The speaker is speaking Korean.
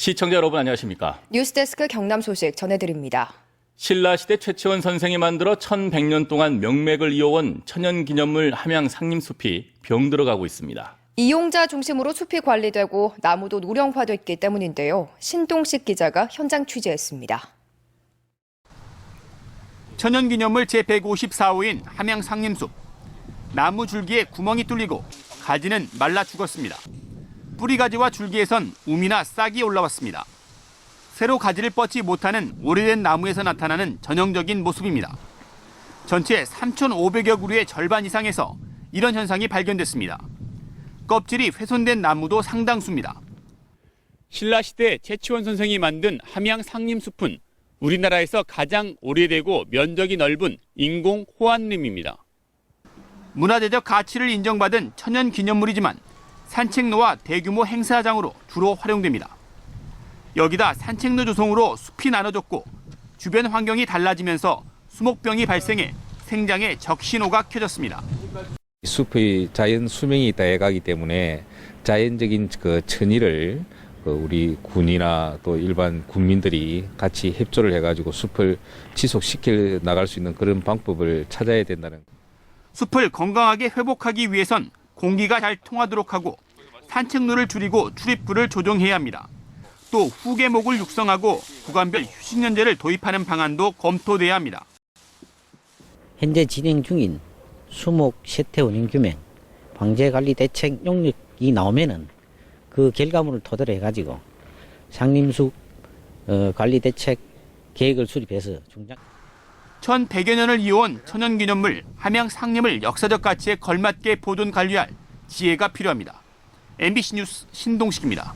시청자 여러분 안녕하십니까? 뉴스데스크 경남 소식 전해드립니다. 신라시대 최치원 선생이 만들어 1100년 동안 명맥을 이어온 천연기념물 함양 상림숲이 병들어가고 있습니다. 이용자 중심으로 숲이 관리되고 나무도 노령화됐기 때문인데요. 신동식 기자가 현장 취재했습니다. 천연기념물 제154호인 함양 상림숲. 나무 줄기에 구멍이 뚫리고 가지는 말라 죽었습니다. 뿌리가지와 줄기에선 우미나 싹이 올라왔습니다. 새로 가지를 뻗지 못하는 오래된 나무에서 나타나는 전형적인 모습입니다. 전체 3,500여 그루의 절반 이상에서 이런 현상이 발견됐습니다. 껍질이 훼손된 나무도 상당수입니다. 신라시대 최치원 선생이 만든 함양 상림숲은 우리나라에서 가장 오래되고 면적이 넓은 인공 호안림입니다. 문화재적 가치를 인정받은 천연 기념물이지만 산책로와 대규모 행사장으로 주로 활용됩니다. 여기다 산책로 조성으로 숲이 나눠졌고 주변 환경이 달라지면서 수목병이 발생해 생장에 적신호가 켜졌습니다. 숲의 자연 수명이 있다 해가기 때문에 자연적인 그 천의를 그 우리 군이나 또 일반 국민들이 같이 협조를 해가지고 숲을 지속시켜 나갈 수 있는 그런 방법을 찾아야 된다는. 숲을 건강하게 회복하기 위해선 공기가 잘 통하도록 하고 산책로를 줄이고 출입구를 조정해야 합니다. 또 후계목을 육성하고 구간별 휴식연제를 도입하는 방안도 검토돼야 합니다. 현재 진행 중인 수목 세태 운영 규명, 방제 관리 대책 용역이 나오면은 그 결과물을 토대로 해가지고 상림수 어, 관리 대책 계획을 수립해서 중장. 1100여 년을 이어온 천연기념물 함양 상림을 역사적 가치에 걸맞게 보존 관리할 지혜가 필요합니다. MBC 뉴스 신동식입니다.